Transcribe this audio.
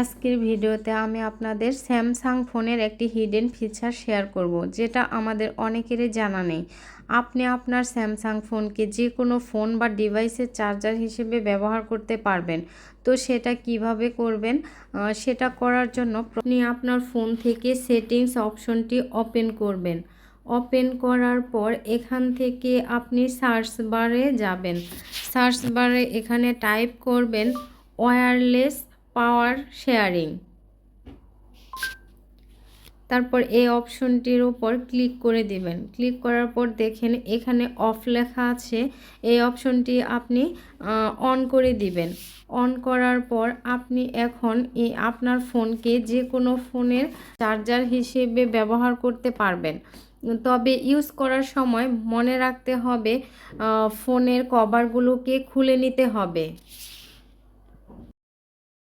আজকের ভিডিওতে আমি আপনাদের স্যামসাং ফোনের একটি হিডেন ফিচার শেয়ার করব, যেটা আমাদের অনেকেরই জানা নেই। আপনি আপনার স্যামসাং ফোনকে যে কোনো ফোন বা ডিভাইসের চার্জার হিসেবে ব্যবহার করতে পারবেন। তো সেটা কীভাবে করবেন? সেটা করার জন্য আপনি আপনার ফোন থেকে সেটিংস অপশনটি ওপেন করবেন। ওপেন করার পর এখান থেকে আপনি সার্চ বারে যাবেন। সার্চ বারে এখানে টাইপ করবেন ওয়্যারলেস পাওয়ার শেয়ারিং। তারপর এই অপশনটির উপর ক্লিক করে দিবেন। ক্লিক করার পর দেখেন এখানে অফ লেখা আছে। এই অপশনটি আপনি অন করে দিবেন। অন করার পর আপনি এখন এই আপনার ফোনকে যে কোনো ফোনের চার্জার হিসেবে ব্যবহার করতে পারবেন। তবে ইউজ করার সময় মনে রাখতে হবে ফোনের কভারগুলোকে খুলে নিতে হবে।